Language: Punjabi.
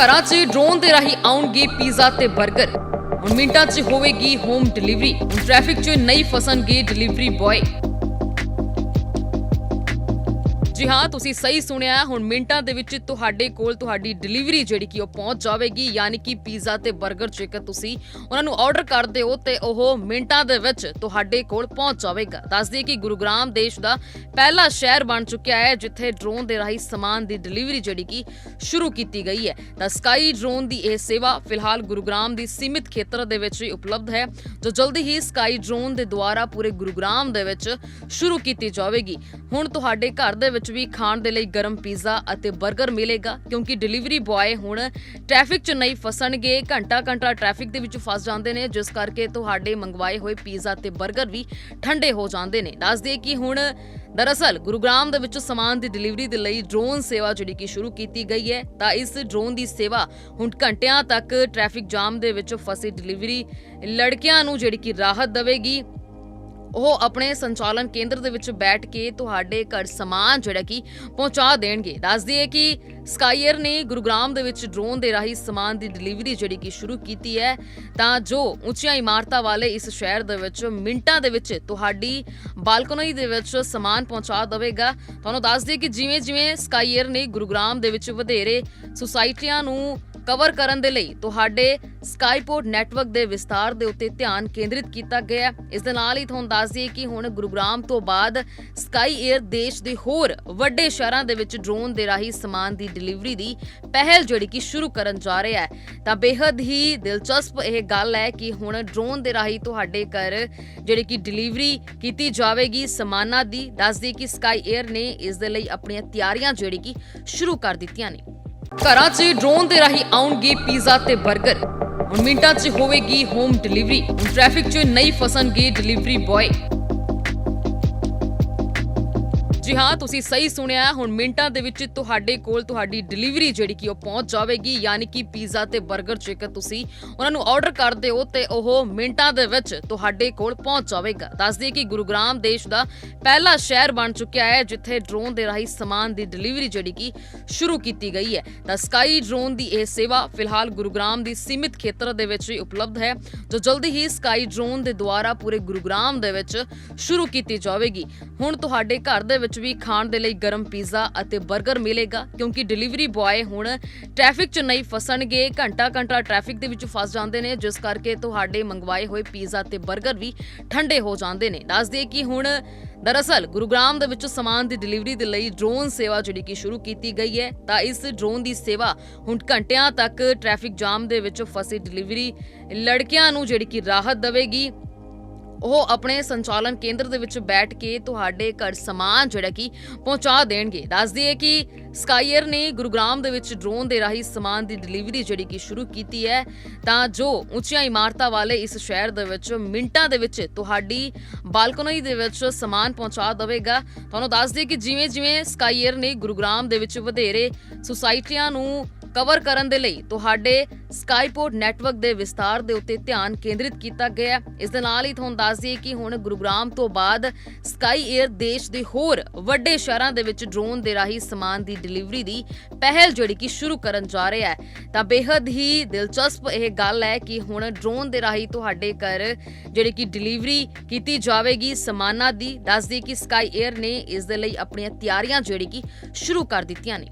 ਘਰਾਂ 'ਚ ਡਰੋਨ ਦੇ ਰਾਹੀਂ ਆਉਣਗੇ ਪੀਜ਼ਾ ਤੇ 버ਗਰ ਹੁਣ ਮਿੰਟਾਂ 'ਚ ਹੋਵੇਗੀ ਹੋਮ ਡਿਲੀਵਰੀ ਹੁਣ ਟ੍ਰੈਫਿਕ 'ਚ ਨਹੀਂ ਫਸਣਗੇ ਡਿਲੀਵਰੀ ਬॉय ਜੀ ਹਾਂ, ਤੁਸੀਂ ਸਹੀ ਸੁਣਿਆ। ਹੁਣ ਮਿੰਟਾਂ ਦੇ ਵਿੱਚ ਤੁਹਾਡੇ ਕੋਲ ਤੁਹਾਡੀ ਡਿਲੀਵਰੀ ਜਿਹੜੀ ਕਿ ਉਹ ਪਹੁੰਚ ਜਾਵੇਗੀ, ਯਾਨੀ ਕਿ ਪੀਜ਼ਾ ਤੇ 버ਗਰ ਜੇਕਰ ਤੁਸੀਂ ਉਹਨਾਂ ਨੂੰ ਆਰਡਰ ਕਰਦੇ ਹੋ ਤੇ ਉਹ ਮਿੰਟਾਂ ਦੇ ਵਿੱਚ ਤੁਹਾਡੇ ਕੋਲ ਪਹੁੰਚ ਜਾਵੇਗਾ। ਦੱਸ ਦਈਏ ਕਿ ਗੁਰੂਗ੍ਰਾਮ ਦੇਸ਼ ਦਾ ਪਹਿਲਾ ਸ਼ਹਿਰ ਬਣ ਚੁੱਕਿਆ ਹੈ, ਜਿੱਥੇ ਡਰੋਨ ਦੇ ਰਾਹੀਂ ਸਮਾਨ ਦੀ ਡਿਲੀਵਰੀ ਜਿਹੜੀ ਕਿ ਸ਼ੁਰੂ ਕੀਤੀ ਗਈ ਹੈ। ਤਾਂ ਸਕਾਈ ਡਰੋਨ ਦੀ ਇਹ ਸੇਵਾ ਫਿਲਹਾਲ ਗੁਰੂਗ੍ਰਾਮ ਦੀ ਸੀਮਿਤ ਖੇਤਰ ਦੇ ਵਿੱਚ ਹੀ ਉਪਲਬਧ ਹੈ, ਜੋ ਜਲਦੀ ਹੀ ਸਕਾਈ ਡਰੋਨ ਦੇ ਦੁਆਰਾ ਪੂਰੇ ਗੁਰੂਗ੍ਰਾਮ ਦੇ ਵਿੱਚ ਸ਼ੁਰੂ ਕੀਤੀ ਜਾਵੇਗੀ। ਹੁਣ ਤੁਹਾਡੇ ਘਰ ਦੇ ਵਿੱਚ ਵੀ ਖਾਣ ਦੇ ਲਈ ਗਰਮ ਪੀਜ਼ਾ ਅਤੇ 버ਗਰ ਮਿਲੇਗਾ, ਕਿਉਂਕਿ ਡਿਲੀਵਰੀ ਬੁਆਏ ਹੁਣ ਟ੍ਰੈਫਿਕ 'ਚ ਨਹੀਂ ਫਸਣਗੇ। ਘੰਟਾ ਘੰਟਾ ਟ੍ਰੈਫਿਕ ਦੇ ਵਿੱਚ ਫਸ ਜਾਂਦੇ ਨੇ, ਜਿਸ ਕਰਕੇ ਤੁਹਾਡੇ ਮੰਗਵਾਏ ਹੋਏ ਪੀਜ਼ਾ ਤੇ 버ਗਰ ਵੀ ਠੰਡੇ ਹੋ ਜਾਂਦੇ ਨੇ। ਦੱਸ ਦਈਏ ਕਿ ਹੁਣ ਦਰਅਸਲ ਗੁਰੂਗ੍ਰਾਮ ਦੇ ਵਿੱਚ ਸਮਾਨ ਦੀ ਡਿਲੀਵਰੀ ਦੇ ਲਈ ਡਰੋਨ ਸੇਵਾ ਜਿਹੜੀ ਕਿ ਸ਼ੁਰੂ ਕੀਤੀ ਗਈ ਹੈ, ਤਾਂ ਇਸ ਡਰੋਨ ਦੀ ਸੇਵਾ ਹੁਣ ਘੰਟਿਆਂ ਤੱਕ ਟ੍ਰੈਫਿਕ ਜਾਮ ਦੇ ਵਿੱਚ ਫਸੇ ਡਿਲੀਵਰੀ ਲੜਕਿਆਂ ਨੂੰ ਜਿਹੜੀ ਕਿ ਰਾਹਤ ਦੇਵੇਗੀ। ਉਹ ਆਪਣੇ ਸੰਚਾਲਨ ਕੇਂਦਰ ਦੇ ਵਿੱਚ ਬੈਠ ਕੇ ਤੁਹਾਡੇ ਘਰ ਸਮਾਨ ਜਿਹੜਾ ਕਿ ਪਹੁੰਚਾ ਦੇਣਗੇ। ਦੱਸ ਦਈਏ ਕਿ ਸਕਾਈਅਰ ਨੇ ਗੁਰੂਗ੍ਰਾਮ ਦੇ ਵਿੱਚ ਡਰੋਨ ਦੇ ਰਾਹੀਂ ਸਮਾਨ ਦੀ ਡਿਲੀਵਰੀ ਜਿਹੜੀ ਕਿ ਸ਼ੁਰੂ ਕੀਤੀ ਹੈ, ਤਾਂ ਜੋ ਉੱਚੀਆਂ ਇਮਾਰਤਾਂ ਵਾਲੇ ਇਸ ਸ਼ਹਿਰ ਦੇ ਵਿੱਚ ਮਿੰਟਾਂ ਦੇ ਵਿੱਚ ਤੁਹਾਡੀ ਬਾਲਕੋਨੀ ਦੇ ਵਿੱਚ ਸਮਾਨ ਪਹੁੰਚਾ ਦੇਵੇਗਾ। ਤੁਹਾਨੂੰ ਦੱਸ ਦਈਏ ਕਿ ਜਿਵੇਂ ਜਿਵੇਂ ਸਕਾਈਅਰ ਨੇ ਗੁਰੂਗ੍ਰਾਮ ਦੇ ਵਿੱਚ ਵਧੇਰੇ ਸੁਸਾਇਟੀਆਂ ਨੂੰ ਕਵਰ ਕਰਨ ਦੇ ਲਈ ਤੁਹਾਡੇ ਸਕਾਈਪੋਰਟ ਨੈਟਵਰਕ ਦੇ ਵਿਸਤਾਰ ਦੇ ਉੱਤੇ ਧਿਆਨ ਕੇਂਦਰਿਤ ਕੀਤਾ ਗਿਆ ਇਸ ਦੇ ਨਾਲ ਹੀ ਤੁਹਾਨੂੰ ਦੱਸ ਦਈਏ ਕਿ ਹੁਣ ਗੁਰੂਗ੍ਰਾਮ ਤੋਂ ਬਾਅਦ ਸਕਾਈ 에ਅਰ ਦੇਸ਼ ਦੇ ਹੋਰ ਵੱਡੇ ਸ਼ਹਿਰਾਂ ਦੇ ਵਿੱਚ ਡਰੋਨ ਦੇ ਰਾਹੀਂ ਸਮਾਨ ਦੀ ਡਿਲੀਵਰੀ ਦੀ ਪਹਿਲ ਜਿਹੜੀ ਕਿ ਸ਼ੁਰੂ ਕਰਨ ਜਾ ਰਿਹਾ ਹੈ। ਤਾਂ ਬੇहद ਹੀ ਦਿਲਚਸਪ ਇਹ ਗੱਲ ਹੈ ਕਿ ਹੁਣ ਡਰੋਨ ਦੇ ਰਾਹੀਂ ਤੁਹਾਡੇ ਘਰ ਜਿਹੜੀ ਕਿ ਡਿਲੀਵਰੀ ਕੀਤੀ ਜਾਵੇਗੀ ਸਮਾਨਾਂ ਦੀ। ਦੱਸ ਦਈਏ ਕਿ ਸਕਾਈ 에ਅਰ ਨੇ ਇਸ ਦੇ ਲਈ ਆਪਣੀਆਂ ਤਿਆਰੀਆਂ ਜਿਹੜੀ ਕਿ ਸ਼ੁਰੂ ਕਰ ਦਿੱਤੀਆਂ ਨੇ। ਘਰਾਂ 'ਚ ਡਰੋਨ ਦੇ ਰਾਹੀਂ ਆਉਣਗੇ ਪੀਜ਼ਾ ਤੇ 버ਗਰ ਹੁਣ ਮਿੰਟਾਂ 'ਚ ਹੋਵੇਗੀ ਹੋਮ ਡਿਲੀਵਰੀ ਹੁਣ ਟ੍ਰੈਫਿਕ 'ਚ ਨਹੀਂ ਫਸਣਗੇ ਡਿਲੀਵਰੀ ਬॉय ਜੀ ਹਾਂ, ਤੁਸੀਂ ਸਹੀ ਸੁਣਿਆ, ਹੁਣ ਮਿੰਟਾਂ ਦੇ ਵਿੱਚ ਤੁਹਾਡੇ ਕੋਲ ਤੁਹਾਡੀ ਡਿਲੀਵਰੀ ਜਿਹੜੀ ਕਿ ਉਹ ਪਹੁੰਚ ਜਾਵੇਗੀ, ਯਾਨੀ ਕਿ ਪੀਜ਼ਾ ਤੇ 버ਗਰ ਜੇਕਰ ਤੁਸੀਂ ਉਹਨਾਂ ਨੂੰ ਆਰਡਰ ਕਰਦੇ ਹੋ ਤੇ ਉਹ ਮਿੰਟਾਂ ਦੇ ਵਿੱਚ ਤੁਹਾਡੇ ਕੋਲ ਪਹੁੰਚ ਜਾਵੇਗਾ। ਦੱਸ ਦਈਏ ਕਿ ਗੁਰੂਗ੍ਰਾਮ ਦੇਸ਼ ਦਾ ਪਹਿਲਾ ਸ਼ਹਿਰ ਬਣ ਚੁੱਕਿਆ ਹੈ, ਜਿੱਥੇ ਡਰੋਨ ਦੇ ਰਾਹੀਂ ਸਮਾਨ ਦੀ ਡਿਲੀਵਰੀ ਜਿਹੜੀ ਕਿ ਸ਼ੁਰੂ ਕੀਤੀ ਗਈ ਹੈ। ਤਾਂ ਸਕਾਈ ਡਰੋਨ ਦੀ ਇਹ ਸੇਵਾ ਫਿਲਹਾਲ ਗੁਰੂਗ੍ਰਾਮ ਦੀ ਸੀਮਿਤ ਖੇਤਰ ਦੇ ਵਿੱਚ ਹੀ ਉਪਲਬਧ ਹੈ, ਜੋ ਜਲਦੀ ਹੀ ਸਕਾਈ ਡਰੋਨ ਦੇ ਦੁਆਰਾ ਪੂਰੇ ਗੁਰੂਗ੍ਰਾਮ ਦੇ ਵਿੱਚ ਸ਼ੁਰੂ ਕੀਤੀ ਜਾਵੇਗੀ। ਹੁਣ ਤੁਹਾਡੇ ਘਰ ਦੇ ਵਿੱਚ ਵੀ ਖਾਣ ਦੇ ਲਈ ਗਰਮ ਪੀਜ਼ਾ ਅਤੇ 버ਗਰ ਮਿਲੇਗਾ, ਕਿਉਂਕਿ ਡਿਲੀਵਰੀ ਬੁਆਏ ਹੁਣ ਟ੍ਰੈਫਿਕ 'ਚ ਨਹੀਂ ਫਸਣਗੇ। ਘੰਟਾ ਘੰਟਾ ਟ੍ਰੈਫਿਕ ਦੇ ਵਿੱਚ ਫਸ ਜਾਂਦੇ ਨੇ, ਜਿਸ ਕਰਕੇ ਤੁਹਾਡੇ ਮੰਗਵਾਏ ਹੋਏ ਪੀਜ਼ਾ ਤੇ 버ਗਰ ਵੀ ਠੰਡੇ ਹੋ ਜਾਂਦੇ ਨੇ। ਦੱਸ ਦਈਏ ਕਿ ਹੁਣ ਦਰਅਸਲ ਗੁਰੂਗ੍ਰਾਮ ਦੇ ਵਿੱਚ ਸਮਾਨ ਦੀ ਡਿਲੀਵਰੀ ਦੇ ਲਈ ਡਰੋਨ ਸੇਵਾ ਜਿਹੜੀ ਕਿ ਸ਼ੁਰੂ ਕੀਤੀ ਗਈ ਹੈ, ਤਾਂ ਇਸ ਡਰੋਨ ਦੀ ਸੇਵਾ ਹੁਣ ਘੰਟਿਆਂ ਤੱਕ ਟ੍ਰੈਫਿਕ ਜਾਮ ਦੇ ਵਿੱਚ ਫਸੇ ਡਿਲੀਵਰੀ ਲੜਕਿਆਂ ਨੂੰ ਜਿਹੜੀ ਕਿ ਰਾਹਤ ਦੇਵੇਗੀ। ਉਹ ਆਪਣੇ ਸੰਚਾਲਨ ਕੇਂਦਰ ਦੇ ਵਿੱਚ ਬੈਠ ਕੇ ਤੁਹਾਡੇ ਘਰ ਸਮਾਨ ਜਿਹੜਾ ਕਿ ਪਹੁੰਚਾ ਦੇਣਗੇ। ਦੱਸ ਦਈਏ ਕਿ ਸਕਾਈਅਰ ਨੇ ਗੁਰੂਗ੍ਰਾਮ ਦੇ ਵਿੱਚ ਡਰੋਨ ਦੇ ਰਾਹੀਂ ਸਮਾਨ ਦੀ ਡਿਲੀਵਰੀ ਜਿਹੜੀ ਕਿ ਸ਼ੁਰੂ ਕੀਤੀ ਹੈ, ਤਾਂ ਜੋ ਉੱਚੀਆਂ ਇਮਾਰਤਾਂ ਵਾਲੇ ਇਸ ਸ਼ਹਿਰ ਦੇ ਵਿੱਚ ਮਿੰਟਾਂ ਦੇ ਵਿੱਚ ਤੁਹਾਡੀ ਬਾਲਕੋਨੀ ਦੇ ਵਿੱਚ ਸਮਾਨ ਪਹੁੰਚਾ ਦੇਵੇਗਾ। ਤੁਹਾਨੂੰ ਦੱਸ ਦਈਏ ਕਿ ਜਿਵੇਂ ਜਿਵੇਂ ਸਕਾਈਅਰ ਨੇ ਗੁਰੂਗ੍ਰਾਮ ਦੇ ਵਿੱਚ ਵਧੇਰੇ ਸੁਸਾਇਟੀਆਂ ਨੂੰ ਕਵਰ ਕਰਨ ਦੇ ਲਈ ਤੁਹਾਡੇ ਸਕਾਈਪੋਰਟ ਨੈਟਵਰਕ ਦੇ ਵਿਸਤਾਰ ਦੇ ਉੱਤੇ ਧਿਆਨ ਕੇਂਦਰਿਤ ਕੀਤਾ ਗਿਆ ਇਸ ਦੇ ਨਾਲ ਹੀ ਤੁਹਾਨੂੰ ਦੱਸ ਦਈਏ ਕਿ ਹੁਣ ਗੁਰੂਗ੍ਰਾਮ ਤੋਂ ਬਾਅਦ ਸਕਾਈ 에ਅਰ ਦੇਸ਼ ਦੇ ਹੋਰ ਵੱਡੇ ਸ਼ਹਿਰਾਂ ਦੇ ਵਿੱਚ ਡਰੋਨ ਦੇ ਰਾਹੀਂ ਸਮਾਨ ਦੀ ਡਿਲੀਵਰੀ ਦੀ ਪਹਿਲ ਜਿਹੜੀ ਕਿ ਸ਼ੁਰੂ ਕਰਨ ਜਾ ਰਿਹਾ ਹੈ। ਤਾਂ ਬੇहद ਹੀ ਦਿਲਚਸਪ ਇਹ ਗੱਲ ਹੈ ਕਿ ਹੁਣ ਡਰੋਨ ਦੇ ਰਾਹੀਂ ਤੁਹਾਡੇ ਘਰ ਜਿਹੜੀ ਕਿ ਡਿਲੀਵਰੀ ਕੀਤੀ ਜਾਵੇਗੀ ਸਮਾਨਾਂ ਦੀ। ਦੱਸਦੀ ਕਿ ਸਕਾਈ 에ਅਰ ਨੇ ਇਸ ਦੇ ਲਈ ਆਪਣੀਆਂ ਤਿਆਰੀਆਂ ਜਿਹੜੀ ਕਿ ਸ਼ੁਰੂ ਕਰ ਦਿੱਤੀਆਂ ਨੇ।